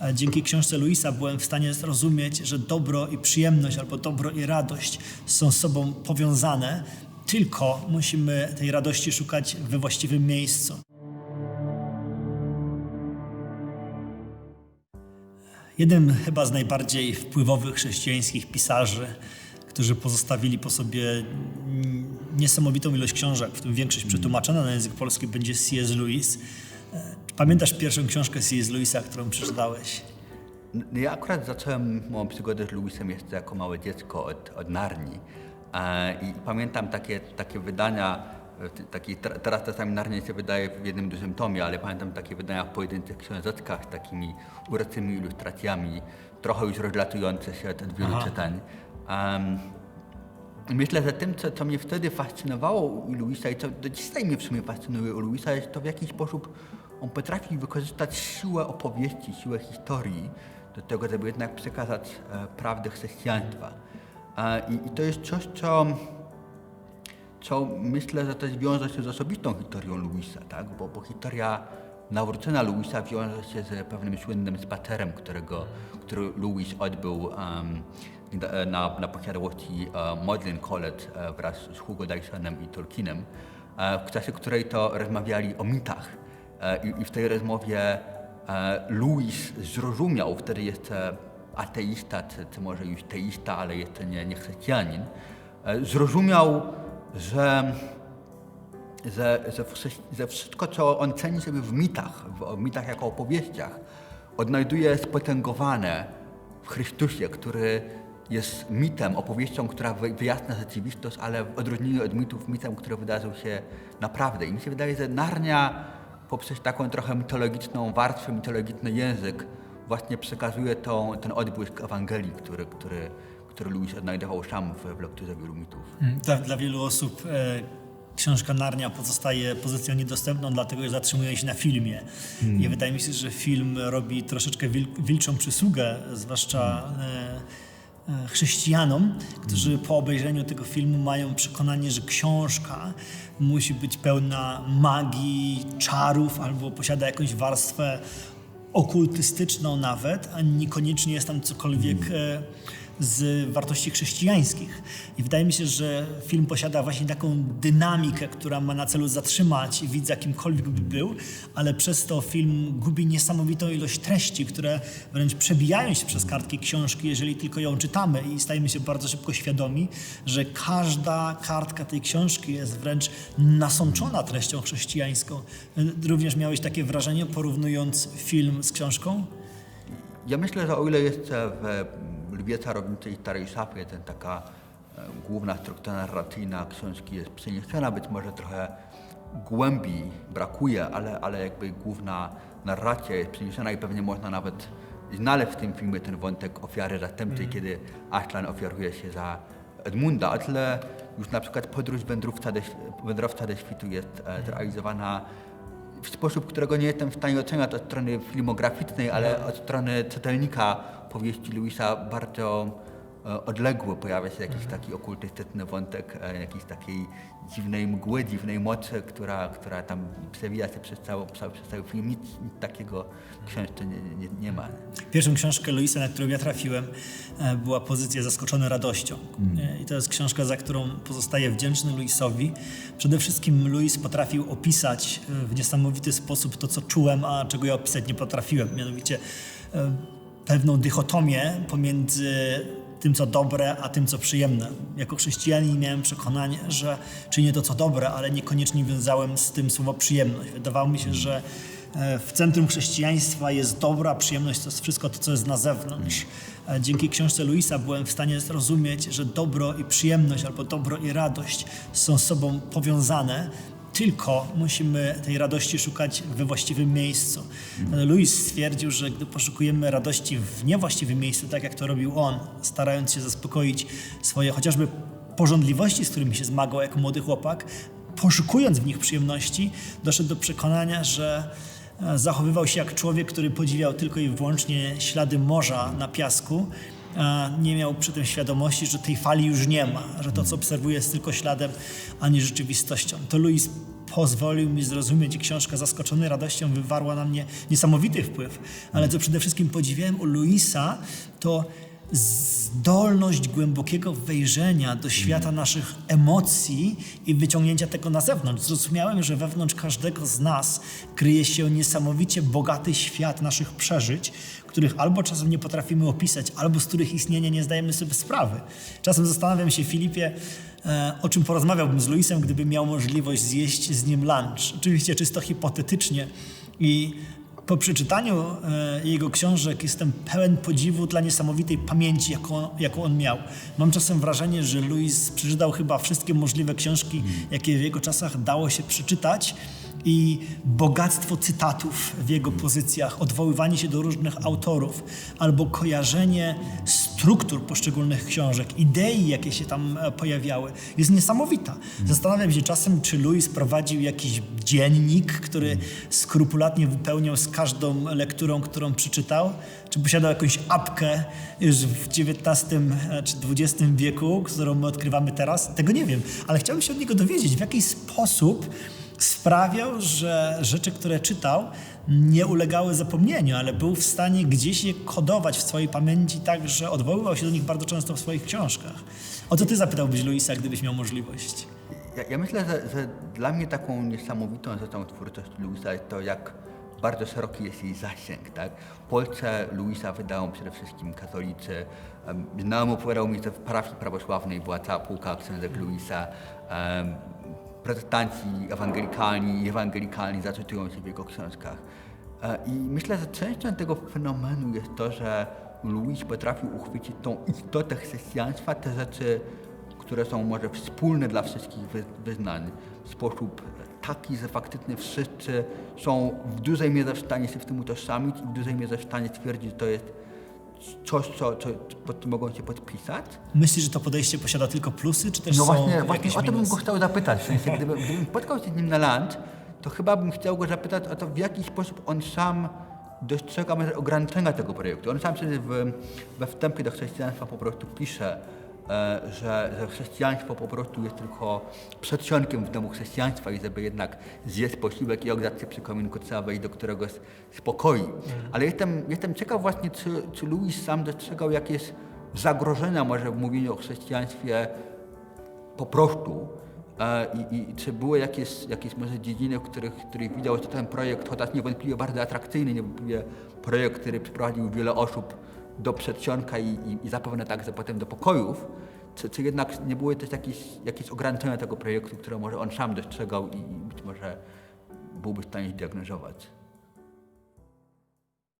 E, Dzięki książce Luisa byłem w stanie zrozumieć, że dobro i przyjemność albo dobro i radość są sobą powiązane, tylko musimy tej radości szukać we właściwym miejscu. Jednym chyba z najbardziej wpływowych chrześcijańskich pisarzy, którzy pozostawili po sobie niesamowitą ilość książek, w tym większość przetłumaczona na język polski, będzie C.S. Lewis. Pamiętasz pierwszą książkę C.S. Lewisa, którą przeczytałeś? No Ja akurat zacząłem moją przygodę z Lewisem jeszcze jako małe dziecko od, od Narni. I pamiętam takie, takie wydania, e, taki, teraz czasami Narnia się wydaje w jednym dużym tomie, ale pamiętam takie wydania w pojedynczych książeczkach z takimi uroczymi ilustracjami, trochę już rozlatujące się od, wielu Aha. czytań. I Myślę, że tym, co, co mnie wtedy fascynowało u Luisa i co do dzisiaj mnie w sumie fascynuje u Luisa, jest to w jaki sposób on potrafi wykorzystać siłę opowieści, siłę historii do tego, żeby jednak przekazać e, prawdę chrześcijaństwa. E, i, to jest coś, co, co myślę, że też wiąże się z osobistą historią Luisa, tak? bo, bo historia nawrócenia Luisa wiąże się z pewnym słynnym spacerem, którego, który Louis odbył em, na, na, posiadłości e, Magdalen College e, wraz z Hugo Dysonem i Tolkienem, e, w czasie której to rozmawiali o mitach. E, i, w tej rozmowie e, Louis zrozumiał, wtedy jeszcze ateista, czy, czy może już teista, ale jeszcze nie, nie chrześcijanin, e, zrozumiał, że że, że, że wszystko, co on ceni sobie w mitach, w mitach jako opowieściach, odnajduje spotęgowane w Chrystusie, który jest mitem, opowieścią, która wy- wyjaśnia rzeczywistość, ale w odróżnieniu od mitów, mitem, który wydarzył się naprawdę. I mi się wydaje, że Narnia poprzez taką trochę mitologiczną warstwę, mitologiczny język właśnie przekazuje tą, ten odbłysk Ewangelii, który, który, który Louis odnajdował sam w, w lekturze wielu mitów. Dla, dla wielu osób e, książka Narnia pozostaje pozycją niedostępną, dlatego że zatrzymuje się na filmie. I wydaje mi się, że film robi troszeczkę wil, wilczą przysługę, zwłaszcza e, chrześcijanom, którzy po obejrzeniu tego filmu mają przekonanie, że książka musi być pełna magii, czarów albo posiada jakąś warstwę okultystyczną nawet, a niekoniecznie jest tam cokolwiek e, z wartości chrześcijańskich. I wydaje mi się, że film posiada właśnie taką dynamikę, która ma na celu zatrzymać widza kimkolwiek by był, ale przez to film gubi niesamowitą ilość treści, które wręcz przebijają się przez kartki książki, jeżeli tylko ją czytamy i stajemy się bardzo szybko świadomi, że każda kartka tej książki jest wręcz nasączona treścią chrześcijańską. Również miałeś takie wrażenie, porównując film z książką? Ja myślę, że o ile jeszcze w Czarownicy i Starej Szafie ten taka e, główna struktura narracyjna książki jest przeniesiona, być może trochę głębi brakuje, ale, ale jakby główna narracja jest przeniesiona i pewnie można nawet znaleźć w tym filmie ten wątek ofiary zastępczej, kiedy Ashlan ofiaruje się za Edmunda, tyle już na przykład podróż wędrówca do, wędrowca do świtu jest e, zrealizowana w sposób, którego nie jestem w stanie oceniać od strony filmograficznej, ale od strony czytelnika powieści Louisa bardzo odległy pojawia się jakiś taki okultystyczny wątek, e, jakiejś takiej dziwnej mgły, dziwnej mocy, która, która tam przewija się przez cały, przez cały film. Nic, nic takiego w książce nie, nie, nie ma. Pierwszą książkę Luisa, na którą ja trafiłem, e, była pozycja Zaskoczony radością. E, I to jest książka, za którą pozostaję wdzięczny Luisowi. Przede wszystkim Luis potrafił opisać e, w niesamowity sposób to, co czułem, a czego ja opisać nie potrafiłem. Mianowicie e, pewną dychotomię pomiędzy tym, co dobre, a tym, co przyjemne. Jako chrześcijanin miałem przekonanie, że czynię to, co dobre, ale niekoniecznie wiązałem z tym słowo przyjemność. Wydawało mi się, że e, w centrum chrześcijaństwa jest dobra, przyjemność to jest wszystko to, co jest na zewnątrz. E, Dzięki książce Luisa byłem w stanie zrozumieć, że dobro i przyjemność albo dobro i radość są sobą powiązane, tylko musimy tej radości szukać we właściwym miejscu. Louis stwierdził, że gdy poszukujemy radości w niewłaściwym miejscu, tak jak to robił on, starając się zaspokoić swoje chociażby porządliwości, z którymi się zmagał jako młody chłopak, poszukując w nich przyjemności, doszedł do przekonania, że e, zachowywał się jak człowiek, który podziwiał tylko i wyłącznie ślady morza na piasku, nie miał przy tym świadomości, że tej fali już nie ma, że to, co obserwuje, jest tylko śladem, a nie rzeczywistością. To Louis pozwolił mi zrozumieć i książka Zaskoczony radością wywarła na mnie niesamowity wpływ. Ale co przede wszystkim podziwiałem u Luisa, to zdolność głębokiego wejrzenia do świata naszych emocji i wyciągnięcia tego na zewnątrz. Zrozumiałem, że wewnątrz każdego z nas kryje się niesamowicie bogaty świat naszych przeżyć, których albo czasem nie potrafimy opisać, albo z których istnienia nie zdajemy sobie sprawy. Czasem zastanawiam się, Filipie, e, o czym porozmawiałbym z Luisem, gdybym miał możliwość zjeść z nim lunch. Oczywiście czysto hipotetycznie i po przeczytaniu e, jego książek jestem pełen podziwu dla niesamowitej pamięci, jaką, jaką on miał. Mam czasem wrażenie, że Louis przeczytał chyba wszystkie możliwe książki, jakie w jego czasach dało się przeczytać i bogactwo cytatów w jego pozycjach, odwoływanie się do różnych autorów albo kojarzenie struktur poszczególnych książek, idei, jakie się tam e, pojawiały, jest niesamowita. Zastanawiam się czasem, czy Louis prowadził jakiś dziennik, który skrupulatnie wypełniał z każdą lekturą, którą przeczytał, czy posiadał jakąś apkę już w XIX e, czy XX wieku, którą my odkrywamy teraz. Tego nie wiem, ale chciałbym się od niego dowiedzieć, w jaki sposób sprawiał, że rzeczy, które czytał, nie ulegały zapomnieniu, ale był w stanie gdzieś je kodować w swojej pamięci tak, że odwoływał się do nich bardzo często w swoich książkach. O co ty zapytałbyś Luisa, gdybyś miał możliwość? Ja, ja myślę, że, że dla mnie taką niesamowitą rzeczą twórczości Luisa jest to, jak bardzo szeroki jest jej zasięg. Tak? W Polsce Luisa wydają przede wszystkim katolicy. Em, Znajomy opowiadał mi, że w parafii prawosławnej była cała półka książek Luisa. Protestanci, ewangelikalni i ewangelikalni zaczytują się w jego książkach. E, I myślę, że częścią tego fenomenu jest to, że Louis potrafił uchwycić tą istotę chrześcijaństwa, te rzeczy, które są może wspólne dla wszystkich wy- wyznań w sposób taki, że faktycznie wszyscy są w dużej mierze w stanie się w tym utożsamić i w dużej mierze w stanie stwierdzić, że to jest coś, co, co, pod mogą się podpisać. Myślisz, że to podejście posiada tylko plusy, czy też No są właśnie, właśnie jakieś o to bym go chciał zapytać. W sensie, gdybym, gdybym spotkał się z nim na lunch, to chyba bym chciał go zapytać o to, w jaki sposób on sam dostrzega może ograniczenia tego projektu. On sam przecież w, we wstępie do chrześcijaństwa po prostu pisze, że, że chrześcijaństwo po prostu jest tylko przedsionkiem w domu chrześcijaństwa i żeby jednak zjeść posiłek i ogrzać się przy kominku trzeba wejść do któregoś spokoi. Ale jestem, jestem ciekaw właśnie, czy, czy Louis sam dostrzegał jakieś zagrożenia może w mówieniu o chrześcijaństwie po prostu e, i, i czy były jakieś, jakieś może dziedziny, w których, w których widział, że ten projekt, chociaż niewątpliwie bardzo atrakcyjny, niewątpliwie projekt, który przyprowadził wiele osób do przedsionka i, i, i zapewne także potem do pokojów, czy, czy jednak nie były też jakieś, jakieś ograniczenia tego projektu, które może on sam dostrzegał i, i być może byłby w stanie zdiagnozować?